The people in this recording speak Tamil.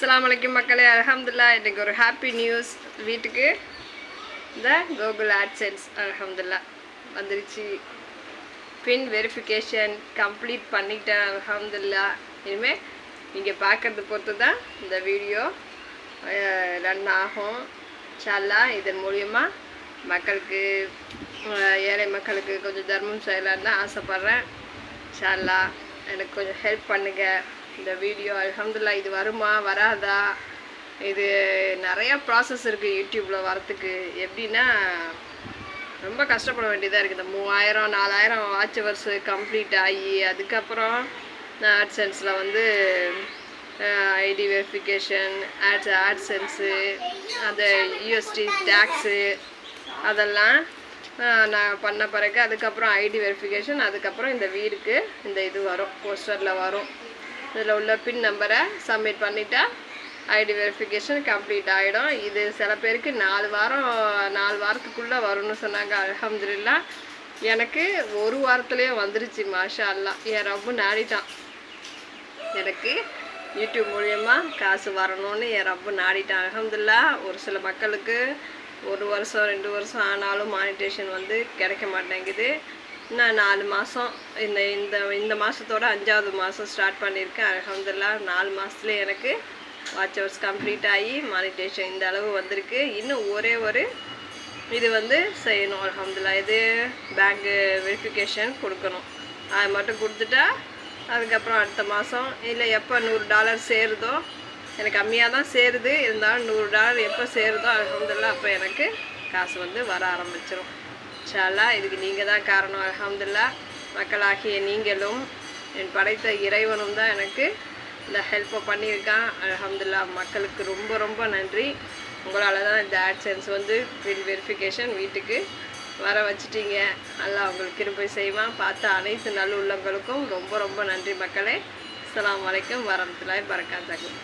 அஸ்லாம் அலைக்கும் மக்களே. அலமதுல்லா இன்னைக்கு ஒரு ஹாப்பி நியூஸ் வீட்டுக்கு. இந்த கூகுள் ஆட்சன்ஸ் அலமதுல்லா வந்துருச்சு. பின் வெரிஃபிகேஷன் கம்ப்ளீட் பண்ணிட்டேன் அலமதுல்லா இனிமேல் நீங்கள் பார்க்கறது பொறுத்து தான் இந்த வீடியோ ரன் ஆகும். இன்ஷால்லா இதன் மூலிமா மக்களுக்கு ஏழை மக்களுக்கு கொஞ்சம் தர்மம் செய்யலான்னு தான் ஆசைப்பட்றேன். இன்ஷால்லா எனக்கு கொஞ்சம் ஹெல்ப் பண்ணுங்கள் இந்த வீடியோ அலமதுல்லா இது வருமா வராதா? இது நிறையா ப்ராசஸ் இருக்குது யூடியூப்பில் வரத்துக்கு எப்படின்னா ரொம்ப கஷ்டப்பட வேண்டியதாக இருக்குது இந்த மூவாயிரம் நாலாயிரம் வாட்சவர்ஸ் கம்ப்ளீட் ஆகி அதுக்கப்புறம் நான் சென்ஸில் வந்து ஐடி வெரிஃபிகேஷன் ஆட்ஸ் சென்ஸு அந்த யூஎஸ்டி டேக்ஸு அதெல்லாம் நான் பண்ண பிறகு அதுக்கப்புறம் ஐடி வெரிஃபிகேஷன் அதுக்கப்புறம் இந்த வீடுக்கு இந்த இது வரும் போஸ்டரில் வரும். இதில் உள்ள பின் நம்பரை சப்மிட் பண்ணிட்டா ஐடி வெரிஃபிகேஷன் கம்ப்ளீட் ஆகிடும் இது சில பேருக்கு நாலு வாரம் நாலு வாரத்துக்குள்ளே வரும்னு சொன்னாங்க. அலமதுல்லா எனக்கு ஒரு வாரத்துலேயே வந்துருச்சு மாஷா அல்லா என் ரொம்ப நாடிட்டான். எனக்கு யூடியூப் மூலயமா காசு வரணும்னு என் ரொம்ப நாடிட்டான். அலமதுல்லா ஒரு சில மக்களுக்கு ஒரு வருஷம் ரெண்டு வருஷம் ஆனாலும் மானிட்டேஷன் வந்து கிடைக்க மாட்டேங்குது. நான் நாலு மாதம் இந்த இந்த இந்த மாதத்தோட அஞ்சாவது மாதம் ஸ்டார்ட் பண்ணியிருக்கேன். அலமதுல்லா நாலு மாதத்துல எனக்கு வாட்ச் ஹவர்ஸ் கம்ப்ளீட் ஆகி மானிட்டேஷன் இந்த அளவு வந்திருக்கு. இன்னும் ஒரே ஒரு இது வந்து செய்யணும் அலமதுல்லா இது பேங்க்கு வெரிஃபிகேஷன் கொடுக்கணும். அது மட்டும் கொடுத்துட்டா அதுக்கப்புறம் அடுத்த மாதம் இல்லை எப்போ நூறு டாலர் சேருதோ எனக்கு கம்மியாக தான் சேருது. இருந்தாலும் நூறு டாலர் எப்போ சேருதோ அலமதுல்லா அப்போ எனக்கு காசு வந்து வர ஆரம்பிச்சிடும் இன்ஷால்லா இதுக்கு நீங்கள் தான் காரணம். அல்ஹம்துலில்லா மக்களாகிய நீங்களும் என் படைத்த இறைவனும் தான் எனக்கு இந்த ஹெல்ப்பை பண்ணியிருக்கான். அல்ஹம்துலில்லா மக்களுக்கு ரொம்ப ரொம்ப நன்றி. உங்களால் தான் இந்த ஆட்சன்ஸ் வந்து பின் வெரிஃபிகேஷன் வீட்டுக்கு வர வச்சிட்டீங்க. நல்லா உங்களுக்கு கிருப்பை செய்வான். பார்த்த அனைத்து நல்லுள்ளங்களுக்கும் ரொம்ப ரொம்ப நன்றி மக்களே. அஸ்ஸலாமு அலைக்கும் வரமத்துலாய் பரக்காத்தாக்கும்